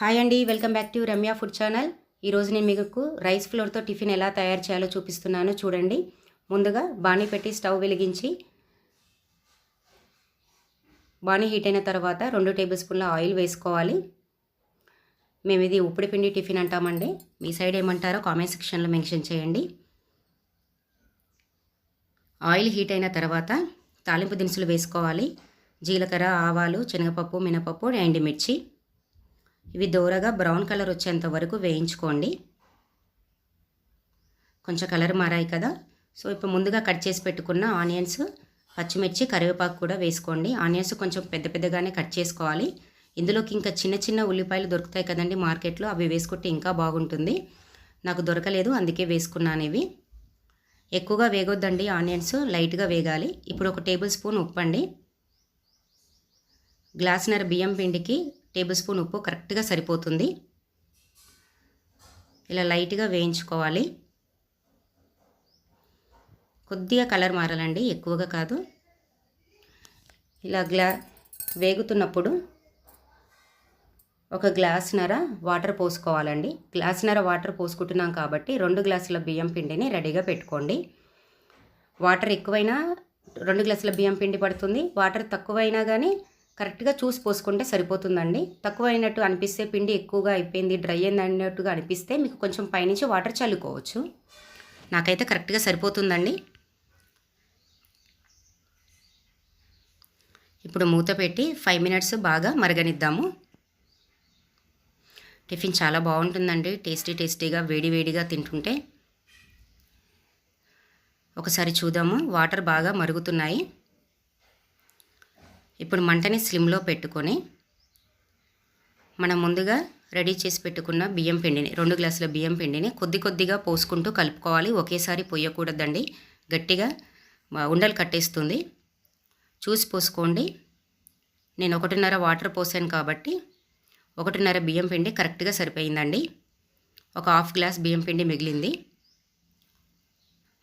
Hi అండి welcome back to Ramya food channel. ఈరోజు నేను మీకు రైస్ ఫ్లోర్తో టిఫిన్ ఎలా తయారు చేయాలో చూపిస్తున్నాను చూడండి. ముందుగా బాణీ పెట్టి స్టవ్ వెలిగించి బాణీ హీట్ అయిన తర్వాత రెండు టేబుల్ స్పూన్ల ఆయిల్ వేసుకోవాలి. మేము ఇది ఉప్పుడు పిండి టిఫిన్ అంటామండి. మీ సైడ్ ఏమంటారో కామెంట్ సెక్షన్లో మెన్షన్ చేయండి. ఆయిల్ హీట్ అయిన తర్వాత తాలింపు దినుసులు వేసుకోవాలి. జీలకర్ర ఆవాలు శనగపప్పు మినపప్పు ఎండుమిర్చి. ఇవి దోరగా బ్రౌన్ కలర్ వచ్చేంత వరకు వేయించుకోండి. కొంచెం కలర్ మారాయి కదా. సో ఇప్పుడు ముందుగా కట్ చేసి పెట్టుకున్న ఆనియన్స్ పచ్చిమిర్చి కరివేపాకు కూడా వేసుకోండి. ఆనియన్స్ కొంచెం పెద్ద పెద్దగానే కట్ చేసుకోవాలి. ఇందులోకి ఇంకా చిన్న చిన్న ఉల్లిపాయలు దొరుకుతాయి కదండి మార్కెట్లో అవి వేసుకుంటే ఇంకా బాగుంటుంది. నాకు దొరకలేదు అందుకే వేసుకున్నాను ఇవి. ఎక్కువగా వేగొద్దండి ఆనియన్స్ లైట్గా వేగాలి. ఇప్పుడు ఒక టేబుల్ స్పూన్ ఉప్పండి. గ్లాస్నర్ బియ్యం పిండికి టేబుల్ స్పూన్ ఉప్పు కరెక్ట్గా సరిపోతుంది. ఇలా లైట్గా వేయించుకోవాలి. కొద్దిగా కలర్ మారాలండి ఎక్కువగా కాదు. ఇలా గ్లా వేగుతున్నప్పుడు ఒక గ్లాసున్నర వాటర్ పోసుకోవాలండి. గ్లాసున్నర వాటర్ పోసుకుంటున్నాం కాబట్టి రెండు గ్లాసుల బియ్యం పిండిని రెడీగా పెట్టుకోండి. వాటర్ ఎక్కువైనా రెండు గ్లాసుల బియ్యం పిండి పడుతుంది. వాటర్ తక్కువైనా కానీ కరెక్ట్గా చూసి పోసుకుంటే సరిపోతుందండి. తక్కువ అయినట్టు అనిపిస్తే పిండి ఎక్కువగా అయిపోయింది డ్రై అయింది అన్నట్టుగా అనిపిస్తే మీకు కొంచెం పైనుంచి వాటర్ చల్లుకోవచ్చు. నాకైతే కరెక్ట్గా సరిపోతుందండి. ఇప్పుడు మూత పెట్టి ఫైవ్ మినిట్స్ బాగా మరగనిద్దాము. టిఫిన్ చాలా బాగుంటుందండి. టేస్టీ టేస్టీగా వేడివేడిగా తింటుంటే. ఒకసారి చూద్దాము. వాటర్ బాగా మరుగుతున్నాయి. ఇప్పుడు మంటని స్లిమ్లో పెట్టుకొని మనం ముందుగా రెడీ చేసి పెట్టుకున్న బియ్యం పిండిని రెండు గ్లాసుల బియ్యం పిండిని కొద్ది కొద్దిగా పోసుకుంటూ కలుపుకోవాలి. ఒకేసారి పొయ్యకూడదండి గట్టిగా ఉండలు కట్టేస్తుంది. చూసి పోసుకోండి. నేను ఒకటిన్నర వాటర్ పోసాను కాబట్టి ఒకటిన్నర బియ్యం పిండి కరెక్ట్గా సరిపోయిందండి. ఒక హాఫ్ గ్లాస్ బియ్యం పిండి మిగిలింది.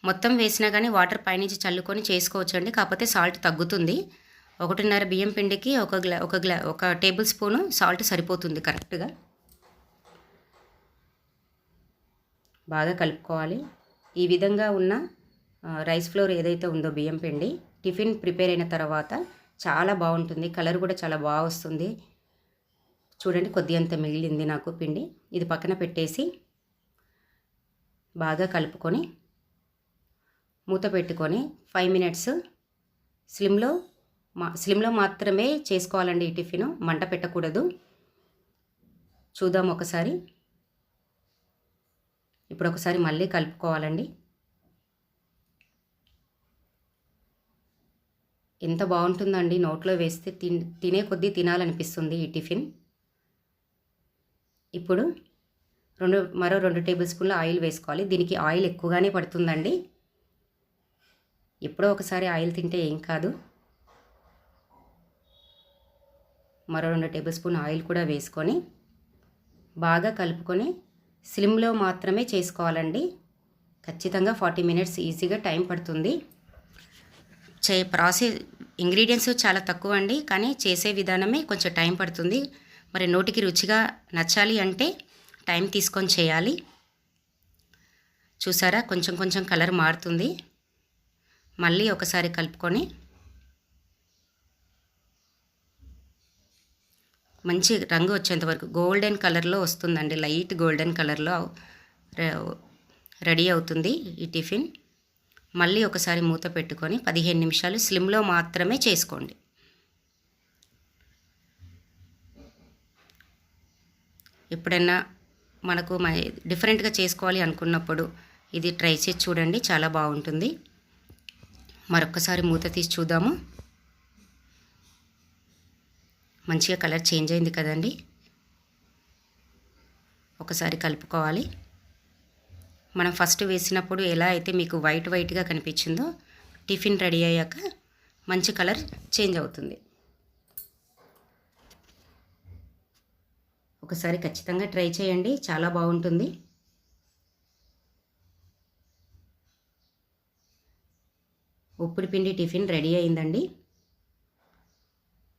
మొత్తం వేసినా కానీ వాటర్ పైనుంచి చల్లుకొని చేసుకోవచ్చండి. కాకపోతే సాల్ట్ తగ్గుతుంది. ఒకటిన్నర బియ్యం పిండికి ఒక గ్లా ఒక గ్లా ఒక టేబుల్ స్పూను సాల్ట్ సరిపోతుంది కరెక్ట్గా. బాగా కలుపుకోవాలి. ఈ విధంగా ఉన్న రైస్ ఫ్లోర్ ఏదైతే ఉందో బియ్యం పిండి టిఫిన్ ప్రిపేర్ అయిన తర్వాత చాలా బాగుంటుంది. కలర్ కూడా చాలా బాగా వస్తుంది. చూడండి కొద్దిగంత మిగిలింది నాకు పిండి. ఇది పక్కన పెట్టేసి బాగా కలుపుకొని మూత పెట్టుకొని ఫైవ్ మినిట్స్ స్లిమ్లో మా స్లిమ్లో మాత్రమే చేసుకోవాలండి ఈ టిఫిన్. మంట పెట్టకూడదు. చూద్దాం ఒకసారి. ఇప్పుడు ఒకసారి మళ్ళీ కలుపుకోవాలండి. ఎంత బాగుంటుందండి నోట్లో వేస్తే తిన్ తినే కొద్దీ తినాలనిపిస్తుంది ఈ టిఫిన్. ఇప్పుడు రెండు మరో రెండు టేబుల్ స్పూన్ల ఆయిల్ వేసుకోవాలి. దీనికి ఆయిల్ ఎక్కువగానే పడుతుందండి. ఎప్పుడో ఒకసారి ఆయిల్ తింటే ఏం కాదు. మరో రెండు టేబుల్ స్పూన్ ఆయిల్ కూడా వేసుకొని బాగా కలుపుకొని స్లిమ్లో మాత్రమే చేసుకోవాలండి. ఖచ్చితంగా ఫార్టీ మినిట్స్ ఈజీగా టైం పడుతుంది. చే ప్రాసెస్ ఇంగ్రీడియంట్స్ చాలా తక్కువ అండి కానీ చేసే విధానమే కొంచెం టైం పడుతుంది. మరి నోటికి రుచిగా నచ్చాలి అంటే టైం తీసుకొని చేయాలి. చూసారా? కొంచెం కొంచెం కలర్ మారుతుంది. మళ్ళీ ఒకసారి కలుపుకొని మంచి రంగు వచ్చేంత వరకు గోల్డెన్ కలర్లో వస్తుందండి. లైట్ గోల్డెన్ కలర్లో రెడీ అవుతుంది ఈ టిఫిన్. మళ్ళీ ఒకసారి మూత పెట్టుకొని పదిహేను నిమిషాలు స్లిమ్లో మాత్రమే చేసుకోండి. ఎప్పుడైనా మనకు డిఫరెంట్గా చేసుకోవాలి అనుకున్నప్పుడు ఇది ట్రై చేసి చూడండి చాలా బాగుంటుంది. మరొకసారి మూత తీసి చూద్దాము. మంచిగా కలర్ చేంజ్ అయింది కదండి. ఒకసారి కలుపుకోవాలి. మనం ఫస్ట్ వేసినప్పుడు ఎలా అయితే మీకు వైట్ వైట్గా కనిపించిందో టిఫిన్ రెడీ అయ్యాక మంచి కలర్ చేంజ్ అవుతుంది. ఒకసారి ఖచ్చితంగా ట్రై చేయండి. చాలా బాగుంటుంది. ఉప్పుడు పిండి టిఫిన్ రెడీ అయిందండి.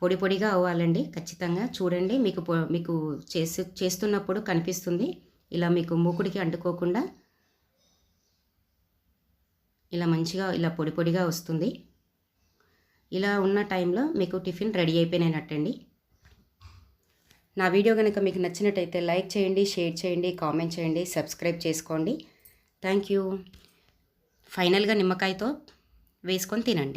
పొడి పొడిగా అవ్వాలండి. ఖచ్చితంగా చూడండి. మీకు పొ మీకు చేసి చేస్తున్నప్పుడు కనిపిస్తుంది. ఇలా మీకు మూకుడికి అంటుకోకుండా ఇలా మంచిగా ఇలా పొడి పొడిగా వస్తుంది. ఇలా ఉన్న టైంలో మీకు టిఫిన్ రెడీ అయిపోయినట్టండి. నా వీడియో కనుక మీకు నచ్చినట్టయితే లైక్ చేయండి షేర్ చేయండి కామెంట్ చేయండి సబ్స్క్రైబ్ చేసుకోండి. Thank you. ఫైనల్గా నిమ్మకాయతో వేసుకొని తినండి.